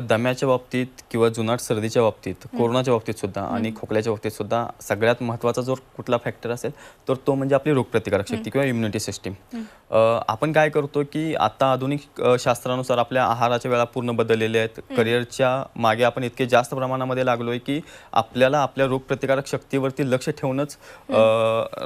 दम्याच्या बाबतीत किंवा जुनाट सर्दीच्या बाबतीत कोरोनाच्या बाबतीत सुद्धा आणि खोकल्याच्या बाबतीत सुद्धा सगळ्यात महत्त्वाचा जो कुठला फॅक्टर असेल तर तो म्हणजे आपली रोगप्रतिकारक शक्ती किंवा इम्युनिटी सिस्टीम आपण काय करतो की आता आधुनिक शास्त्रानुसार आपल्या आहाराच्या वेळा पूर्ण बदललेल्या आहेत. करिअरच्या मागे आपण इतके जास्त प्रमाणामध्ये लागलोय की आपल्याला आपल्या रोगप्रतिकारक शक्तीवरती लक्ष ठेवणंच अ,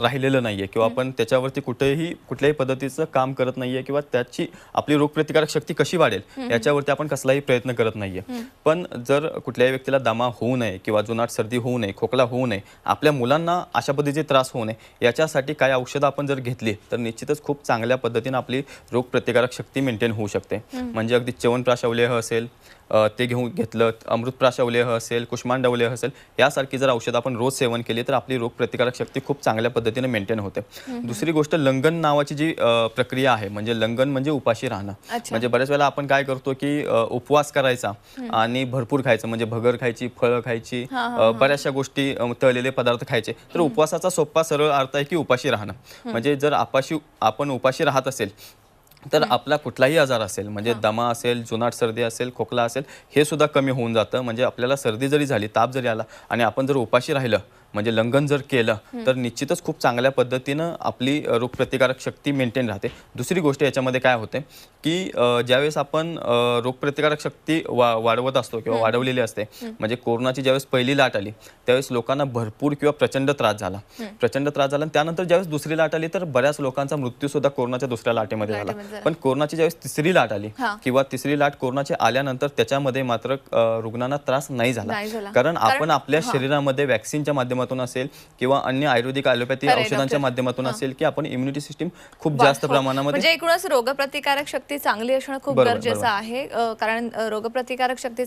राहिलेलं नाहीये किंवा आपण त्याच्यावरती कुठेही कुठल्याही पद्धतीचं काम करत नाहीये किंवा त्याची आपली रोगप्रतिकारक शक्ती कशी वाढेल याच्यावरती आपण कसलाही प्रयत्न करत नाहीये. पण जर कुठल्याही व्यक्तीला दमा होऊ नये किंवा जुनाट सर्दी होऊ नये खोकला होऊ नये आपल्या मुलांना अशा पद्धतीचे त्रास होऊ नये याच्यासाठी काय औषधं आपण जर घेतली तर निश्चितच खूप चांगल्या पद्धतीने आपली रोगप्रतिकारक शक्ती मेंटेन होऊ शकते. म्हणजे अगदी च्यवनप्राश अवलेह असेल ते घेऊन घेतलं अमृतप्राश अवलेह असेल कुष्मांड अवलेह असेल यासारखी जर औषधं आपण रोज सेवन केली तर आपली रोगप्रतिकारक शक्ती खूप चांगल्या पद्धतीने मेंटेन होते. दुसरी गोष्ट लंगन नावाची जी प्रक्रिया आहे म्हणजे लंगन म्हणजे उपाशी राहणं. म्हणजे बऱ्याच वेळेला आपण काय करतो की उपवास करायचा आणि भरपूर खायचं म्हणजे भगर खायची फळं खायची बऱ्याचशा गोष्टी तळलेले पदार्थ खायचे. तर उपवासाचा सोपा सरळ अर्थ आहे की उपाशी राहणं. म्हणजे जर आपाशी आपण उपाशी राहत असेल तर आपला कुठलाही आजार असेल म्हणजे दमा असेल जुनाट सर्दी असेल खोकला असेल हे सुद्धा कमी होऊन जातं. म्हणजे आपल्याला सर्दी जरी झाली ताप जरी आला आणि आपण जर उपाशी राहिलं म्हणजे लंघन जर केलं तर निश्चितच खूप चांगल्या पद्धतीनं आपली रोगप्रतिकारक शक्ती मेंटेन राहते दुसरी गोष्ट याच्यामध्ये काय होते की ज्यावेळेस आपण रोगप्रतिकारक शक्ती वा वाढवत असतो किंवा वाढवलेली असते म्हणजे कोरोनाची ज्यावेळेस पहिली लाट आली त्यावेळेस लोकांना भरपूर किंवा प्रचंड त्रास झाला प्रचंड त्रास झाला आणि त्यानंतर ज्यावेळेस दुसरी लाट आली तर बऱ्याच लोकांचा मृत्यू सुद्धा कोरोनाच्या दुसऱ्या लाटेमध्ये झाला. पण कोरोनाची ज्यावेळेस तिसरी लाट आली. किंवा तिसरी लाट कोरोनाची आल्यानंतर त्याच्यामध्ये मात्र रुग्णांना त्रास नाही झाला. कारण आपण आपल्या. शरीरामध्ये वॅक्सिनच्या माध्यमातून असेल किंवा अन्य आयुर्वेदिक ॲलोपॅथी खरंय, औषधांच्या. माध्यमातून. असेल की आपण इम्युनिटी सिस्टीम खूप जास्त हो. प्रमाणामध्ये म्हणजे एकूणच रोगप्रतिकारक शक्ती चांगली असणं खूप गरजेचं. आहे कारण रोगप्रतिकारक शक्ती